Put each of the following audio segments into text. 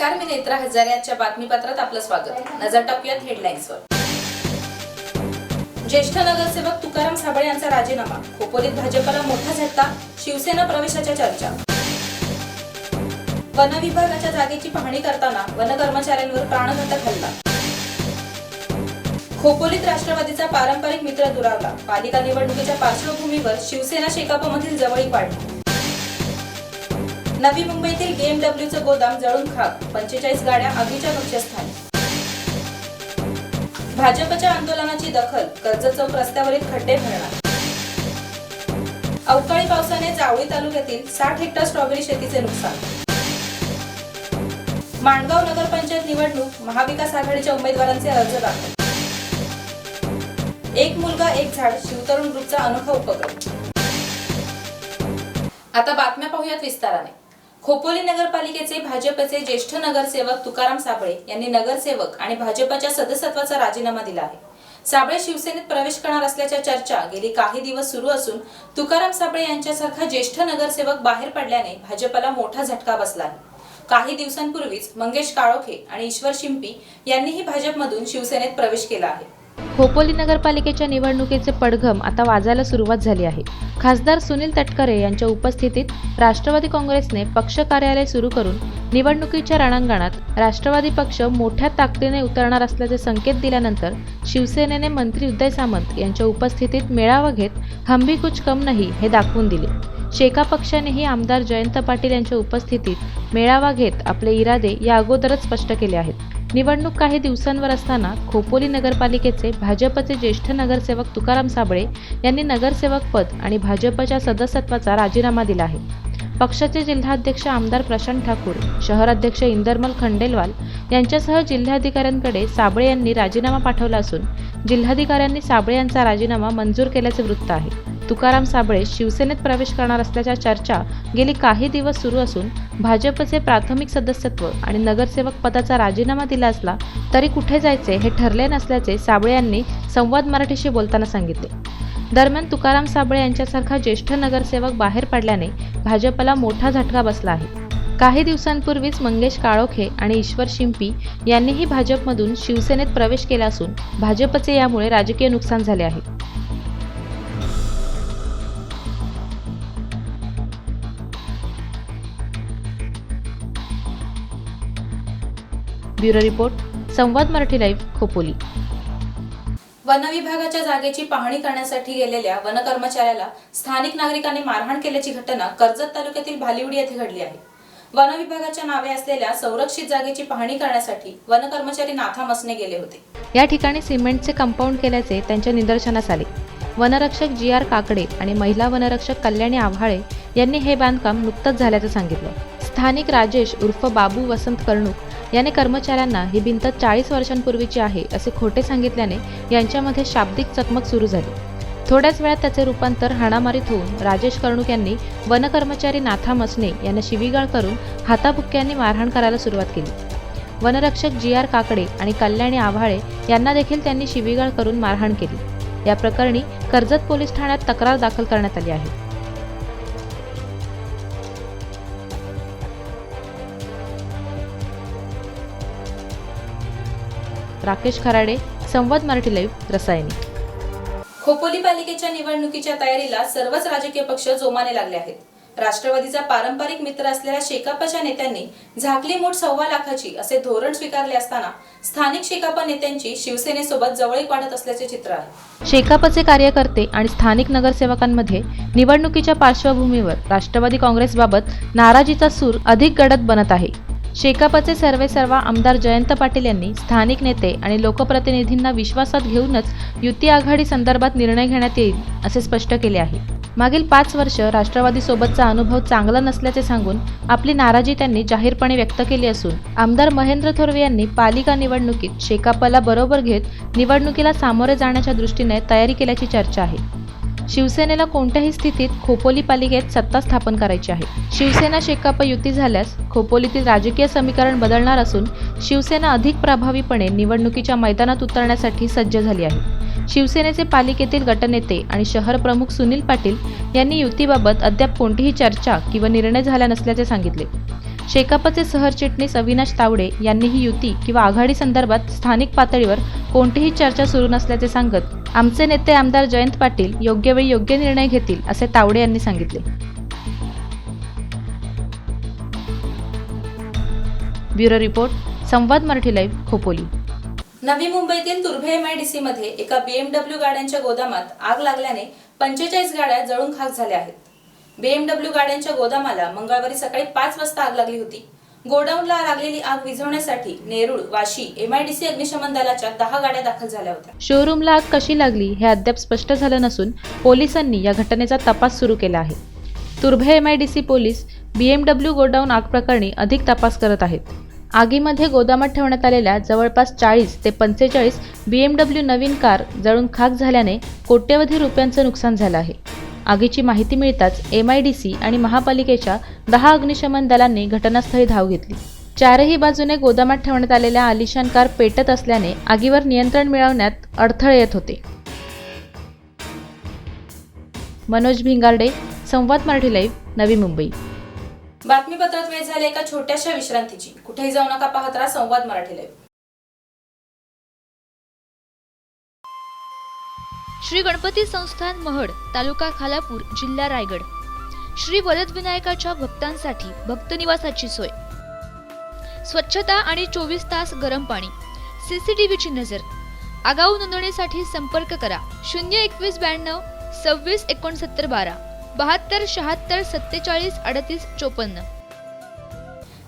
नमस्कार मी नेत्रा हजारे. आजच्या बातमीपत्रात आपलं स्वागत. नजर टाकूयात हेडलाईन्सवर ज्येष्ठ नगरसेवक तुकाराम साबळे यांचा राजीनामा. खोपोलीत भाजपला मोठा झटका शिवसेना प्रवेशाच्या चर्चा. वन विभागाच्या जागेची पाहणी करताना वन कर्मचाऱ्यांवर प्राणघातक हल्ला. खोपोलीत राष्ट्रवादीचा पारंपरिक मित्र दुरावला. पालिका निवडणुकीच्या पार्श्वभूमीवर शिवसेना शेकापमधील जवळीक वाढली. नवी मुंबईतील बीएमडब्ल्यूचं गोदाम जळून खाक पंचेचाळीस गाड्या आगीच्या कक्षस्थानी. भाजपच्या आंदोलनाची दखल कर्ज चौक रस्त्यावरील खड्डे भरणार. अवकाळी पावसाने जावळी तालुक्यातील साठ हेक्टर स्ट्रॉबेरी शेतीचे नुकसान. माणगाव नगरपंचायत निवडणूक महाविकास आघाडीच्या उमेदवारांचे अर्ज दाखल. एक मुलगा एक झाड शिवतरुण ग्रुपचा अनोखा उपक्रम. आता बातम्या पाहूयात विस्ताराने. खोपोली नगरपालिकेचे भाजपचे ज्येष्ठ नगरसेवक तुकाराम साबळे यांनी नगरसेवक आणि भाजपच्या सदस्यत्वाचा राजीनामा दिला आहे. साबळे शिवसेनेत प्रवेश करणार असल्याच्या चर्चा गेली काही दिवस सुरू असून तुकाराम साबळे यांच्यासारखा ज्येष्ठ नगरसेवक बाहेर पडल्याने भाजपला मोठा झटका बसला आहे. काही दिवसांपूर्वीच मंगेश काळोखे आणि ईश्वर शिंपी यांनीही भाजपमधून शिवसेनेत प्रवेश केला आहे. खोपोली नगरपालिकेच्या निवडणुकीचे पडघम आता वाजायला सुरुवात झाली आहे. खासदार सुनील तटकरे यांच्या उपस्थितीत राष्ट्रवादी काँग्रेसने पक्ष कार्यालय सुरू करून निवडणुकीच्या रणांगणात राष्ट्रवादी पक्ष मोठ्या ताकदीने उतरणार असल्याचे संकेत दिल्यानंतर शिवसेनेने मंत्री उदय सामंत यांच्या उपस्थितीत मेळावा घेत हंबी कुछ कम नाही हे दाखवून दिले. शेका पक्षानेही आमदार जयंत पाटील यांच्या उपस्थितीत मेळावा घेत आपले इरादे या अगोदरच स्पष्ट केले आहेत. निवडणूक काही दिवसांवर असताना खोपोली नगरपालिकेचे भाजपचे ज्येष्ठ नगरसेवक तुकाराम साबळे यांनी नगरसेवक पद आणि भाजपच्या सदस्यत्वाचा राजीनामा दिला आहे. पक्षाचे जिल्हाध्यक्ष आमदार प्रशांत ठाकूर शहराध्यक्ष इंदरमल खंडेलवाल यांच्यासह जिल्हाधिकाऱ्यांकडे साबळे यांनी राजीनामा पाठवला असून जिल्हाधिकाऱ्यांनी साबळे यांचा राजीनामा मंजूर केल्याचे वृत्त आहे. तुकाराम साबळे शिवसेनेत प्रवेश करणार असल्याच्या चर्चा गेली काही दिवस सुरू असून भाजपचे प्राथमिक सदस्यत्व आणि नगरसेवक पदाचा राजीनामा दिला असला तरी कुठे जायचे हे ठरले नसल्याचे साबळे यांनी संवाद मराठीशी बोलताना सांगितले. दरम्यान तुकाराम साबळे यांच्यासारखा ज्येष्ठ नगरसेवक बाहेर पडल्याने भाजपला मोठा झटका बसला आहे. काही दिवसांपूर्वीच मंगेश काळोखे आणि ईश्वर शिंपी यांनीही भाजपमधून शिवसेनेत प्रवेश केला असून भाजपचे यामुळे राजकीय नुकसान झाले आहे. ब्युरो रिपोर्ट संवाद मराठी लाईव्ह खोपोली. वन विभागाच्या जागेची पाहणी करण्यासाठी गेलेल्या वन कर्मचाऱ्याला स्थानिक नागरिकांनी मारहाण केल्याची घटना कर्जत तालुक्यातील भालिवडी येथे घडली आहे. वन विभागाच्या नावे असलेल्या संरक्षित जागेची पाहणी करण्यासाठी वन कर्मचारी नाथा मसने गेले होते. या ठिकाणी सिमेंटचे कंपाऊंड केल्याचे त्यांच्या निदर्शनास आले. वनरक्षक जी आर काकडे आणि महिला वनरक्षक कल्याणी आव्हाळे यांनी हे बांधकाम नुकतंच झाल्याचं सांगितलं. स्थानिक राजेश उर्फ बाबू वसंत कर्णूक याने कर्मचाऱ्यांना ही भिंत चाळीस वर्षांपूर्वीची आहे असे खोटे सांगितल्याने यांच्यामध्ये शाब्दिक चकमक सुरू झाली. थोड्याच वेळात त्याचे रूपांतर हाणामारीत होऊन राजेश कर्णुक यांनी वनकर्मचारी नाथा मसने यांना शिवीगाळ करून हाताबुक्क्यांनी मारहाण करायला सुरुवात केली. वनरक्षक जी आर काकडे आणि कल्याणी आव्हाळे यांना देखील त्यांनी शिवीगाळ करून मारहाण केली. या प्रकरणी कर्जत पोलीस ठाण्यात तक्रार दाखल करण्यात आली आहे. राकेश खराडे संवाद मराठी लाईव्ह रसायनी. खोपोली पालिकेच्या निवडणुकीच्या तयारीला सर्वच राजकीय पक्ष जोमाने लागले आहेत. राष्ट्रवादीचा पारंपरिक मित्र असलेल्या शेकापच्या नेत्यांनी झाकली मूठ सव्वा लाखाची असे धोरण स्वीकारले असताना स्थानिक शेकापा नेत्यांची शिवसेनेसोबत जवळीक वाढत असल्याचे चित्र आहे. शेकापचे कार्यकर्ते आणि स्थानिक नगरसेवकांमध्ये निवडणुकीच्या पार्श्वभूमीवर राष्ट्रवादी काँग्रेसबाबत नाराजीचा सूर अधिक गडद बनत आहे. शेकापचे सर्वेसर्वा आमदार जयंत पाटील यांनी स्थानिक नेते आणि लोकप्रतिनिधींना विश्वासात घेऊनच युती आघाडी संदर्भात निर्णय घेण्यात येईल असे स्पष्ट केले आहे. मागील पाच वर्ष राष्ट्रवादीसोबतचा अनुभव चांगला नसल्याचे सांगून आपली नाराजी त्यांनी जाहीरपणे व्यक्त केली असून आमदार महेंद्र थोरवे यांनी पालिका निवडणुकीत शेकापला बरोबर घेत निवडणुकीला सामोरे जाण्याच्या दृष्टीने तयारी केल्याची चर्चा आहे. शिवसेनेला कोणत्याही स्थितीत खोपोली पालिकेत सत्ता स्थापन करायची आहे. शिवसेना शेकाप युती झाल्यास खोपोलीतील राजकीय समीकरण बदलणार असून शिवसेना अधिक प्रभावीपणे निवडणुकीच्या मैदानात उतरण्यासाठी सज्ज झाली आहे. शिवसेनेचे पालिकेतील गटनेते आणि शहर प्रमुख सुनील पाटील यांनी युतीबाबत अद्याप कोणतीही चर्चा किंवा निर्णय झाला नसल्याचे सांगितले. शेकापचे सहरचिटणीस अविनाश तावडे यांनी ही युती किंवा आघाडी संदर्भात स्थानिक पातळीवर कोणतीही चर्चा सुरू नसल्याचे सांगत आमचे नेते आमदार जयंत पाटील योग्य वेळी योग्य निर्णय घेतील असे तावडे यांनी सांगितले. ब्युरो रिपोर्ट संवाद मराठी लाईव्ह खोपोली. नवी मुंबईतील तुर्भे एमआयडीसी मध्ये एका बीएमडब्ल्यू गाड्यांच्या गोदामात आग लागल्याने पंचेचाळीस गाड्या जळून खाक झाल्या आहेत. बीएमडब्ल्यू गाड्यांच्या गोदामाला मंगळवारी सकाळी पाच वाजता आग लागली होती. गोडाऊनला लागलेली आग विझवण्यासाठी नेरूळ वाशी एमआयडीसी अग्निशमन दलाच्या दहा गाड्या दाखल झाल्या होत्या. शोरूमला आग कशी लागली हे अद्याप स्पष्ट झालं नसून पोलिसांनी या घटनेचा तपास सुरू केला आहे. Turbhe MIDC police BMW godown आग प्रकरणी अधिक तपास करत आहेत. आगीमध्ये गोदामात ठेवण्यात आलेल्या जवळपास चाळीस ते पंचेचाळीस बीएमडब्ल्यू नवीन कार जळून खाक झाल्याने कोट्यवधी रुपयांचं नुकसान झालं आहे. आगीची माहिती मिळताच एम आयडीसी आणि महापालिकेच्या दहा अग्निशमन दलांनी घटनास्थळी धाव घेतली. चारही बाजूने गोदामात ठेवण्यात आलेल्या आलिशान कार पेटत असल्याने आगीवर नियंत्रण मिळवण्यात अडथळे येत होते. मनोज भिंगारडे संवाद मराठी लाईव्ह नवी मुंबई. बातमीपत्रात वेळ झाली एका छोट्याशा विश्रांतीची. कुठेही जाऊ नका पाहत राहा संवाद मराठी लाईव्ह. श्री गणपती संस्थान महड तालुका खालापूर जिल्हा रायगड. श्री वरदविनायकाच्या भक्तांसाठी भक्तनिवासाची सोय. स्वच्छता आणि चोवीस तास गरम पाणी. सीसीटीव्हीची नजर. आगाऊ नोंदणीसाठी संपर्क करा. शून्य एकवीस ब्याण्णव सव्वीस एकोणसत्तर बारा. बहात्तर शहात्तर सत्तेचाळीस अडतीस चोपन्न.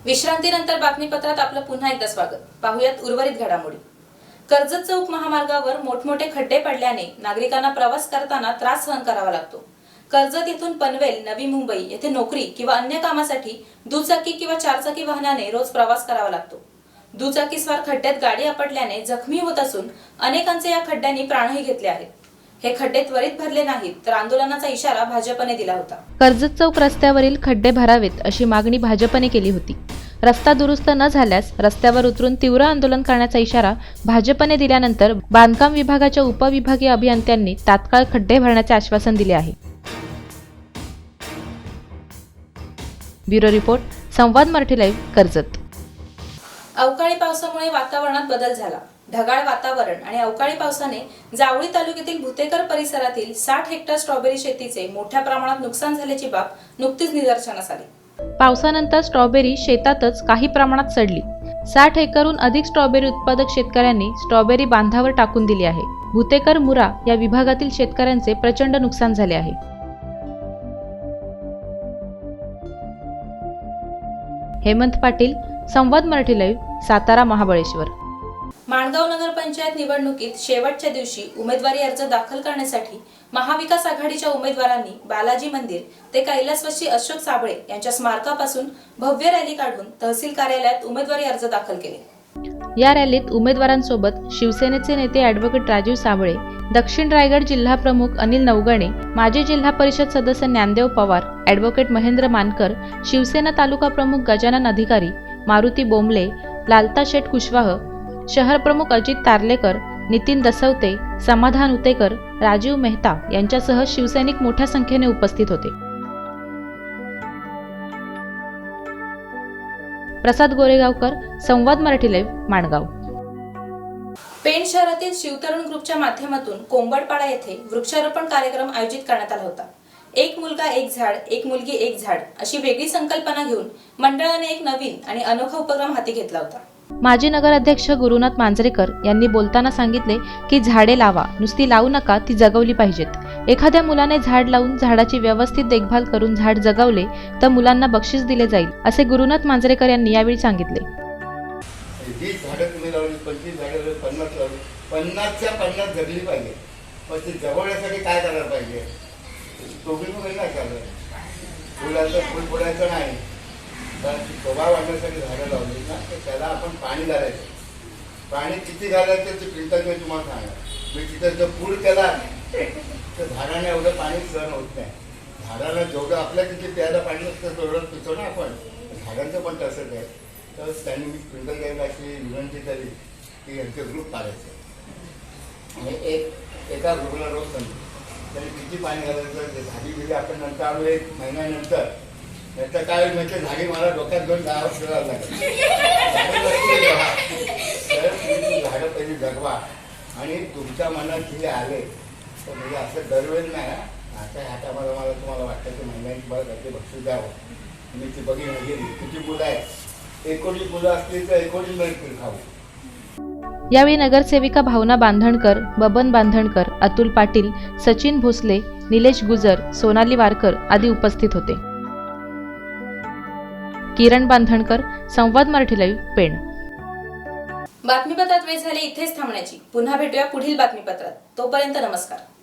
विश्रांतीनंतर बातमीपत्रात आपलं पुन्हा एकदा स्वागत. पाहुयात उर्वरित घडामोडी. कर्जत चौक महामार्गावर मोठमोठे खड्डे पडल्याने नागरिकांना प्रवास करताना त्रास सहन करावा लागतो. कर्जत येथून पनवेल नवी मुंबई येथे नोकरी किंवा अन्य कामासाठी दुचाकी किंवा चारचाकी वाहनाने रोज प्रवास करावा लागतो. दुचाकीस्वार खड्ड्यात गाडी आपटल्याने जखमी होत असून अनेकांचे या खड्ड्यांनी प्राणही घेतले आहेत. हे खड्डे त्वरित भरले नाहीत तर आंदोलनाचा इशारा भाजपने दिला होता. कर्जत चौक रस्त्यावरील खड्डे भरावेत अशी मागणी भाजपने केली होती. रस्ता दुरुस्त न झाल्यास रस्त्यावर उतरून तीव्र आंदोलन करण्याचा इशारा भाजपने दिल्यानंतर बांधकाम विभागाच्या उपविभागीय अभियंत्यांनी तात्काळ खड्डे भरण्याचे आश्वासन दिले आहे. ब्युरो रिपोर्ट संवाद मराठी लाईव्ह कर्जत. अवकाळी पावसामुळे वातावरणात बदल झाला. ढगाळ वातावरण आणि अवकाळी पावसाने जावळी तालुक्यातील भुतेकर परिसरातील साठ हेक्टर स्ट्रॉबेरी शेतीचे मोठ्या प्रमाणात नुकसान झाल्याची बाब नुकतीच निदर्शनास आली. पावसानंतर स्ट्रॉबेरी शेतातच काही प्रमाणात सडली. साठ एकरहून अधिक स्ट्रॉबेरी उत्पादक शेतकऱ्यांनी स्ट्रॉबेरी बांधावर टाकून दिली आहे. भुतेकर मुरा या विभागातील शेतकऱ्यांचे प्रचंड नुकसान झाले आहे. हेमंत पाटील संवाद मराठी लाईव्ह सातारा महाबळेश्वर. माणगाव नगरपंचायत निवडणुकीत शेवटच्या दिवशी उमेदवारी अर्ज दाखल करण्यासाठी महाविकास आघाडीच्या उमेदवारांनी बालाजी मंदिर ते कैलासवासी अशोक साबळे यांच्या स्मारकापासून भव्य रॅली काढून तहसील कार्यालयात उमेदवारी अर्ज दाखल केले. या रॅलीत उमेदवारांसोबत शिवसेनेचे नेते ॲडव्होकेट राजीव साबळे दक्षिण रायगड जिल्हा प्रमुख अनिल नवगणे माजी जिल्हा परिषद सदस्य ज्ञानदेव पवार ॲडव्होकेट महेंद्र मानकर शिवसेना तालुका प्रमुख गजानन अधिकारी मारुती बोंबले लालता शेठ कुशवाह शहर प्रमुख अजित तारलेकर नितीन दसवते समाधान उतेकर राजीव मेहता यांच्यासह शिवसैनिक मोठ्या संख्येने उपस्थित होते. प्रसाद गोरेगावकर संवाद मराठी लाईव्ह माणगाव. पेण शहरातील शिवतरुण ग्रुपच्या माध्यमातून कोंबडपाडा येथे वृक्षारोपण कार्यक्रम आयोजित करण्यात आला होता. एक मुलगा एक झाड एक मुलगी एक झाड अशी वेगळी संकल्पना घेऊन मंडळाने एक नवीन आणि अनोखा उपक्रम हाती घेतला होता. माजी नगराध्यक्ष गुरुनाथ मांजरेकर यांनी बोलताना सांगितले की झाडे लावा नुसती लावू नका ती जगवली पाहिजेत. एखाद्या मुलाने झाड लावून झाडाची व्यवस्थित देखभाल करून झाड जगवले तर मुलांना बक्षीस दिले जाईल असे गुरुनाथ मांजरेकर यांनी यावेळी सांगितले. पन्नासच्या पन्नास जगली पाहिजे. पण ती जगवण्यासाठी काय करायला पाहिजे? दोघी पण नाही चालत. फुलाचं फुल फुलायचं नाही. तर ती शोभा वाढण्यासाठी झाडं लावली ना तर त्याला आपण पाणी घालायचं. पाणी किती घालायचं ते फिल्टर मी तुम्हाला सांगा मी तिथं जर पूड केला तर झाडाने एवढं पाणी सहन होत नाही. झाडाला जेवढं आपल्या तिथे प्यायला पाणी असतं तेवढं पितो ना आपण. झाडांचं पण तसंच आहे. तर त्यांनी मी फिल्टर घ्यायला अशी विनंती केली की यांचे ग्रुप काढायचे. आणि एक एका ग्रुपला रोज सांगितलं त्यांनी किती पाणी घालायचं ते झाडी बिली आपण नंतर आलो एक महिन्यानंतर याचं काय म्हणजे झाडी मला डोक्यात घेऊन गावात फिरायला लागेल. झाडं पहिली जगवा. आणि तुमच्या मनात जे आले तर म्हणजे असं दरवेळ नाही आता ह्या टायमाला मला तुम्हाला वाटतं की महिन्याची बरं काहीतरी बक्षीस द्यावं. मी ती बघी म्हणजे किती मुलं आहेत. एकोणीस मुलं असतील तर एकोणीस मिळतील खाऊ. यावेळी नगरसेविका भावना बांधणकर बबन बांधणकर अतुल पाटील सचिन भोसले निलेश गुजर सोनाली वारकर आदी उपस्थित होते. किरण बांधणकर संवाद मराठी लाईव्ह पेण. बातमीपत्रात वेळ झाली इथेच थांबण्याची. पुन्हा भेटूया पुढील बातमीपत्रात. तोपर्यंत नमस्कार.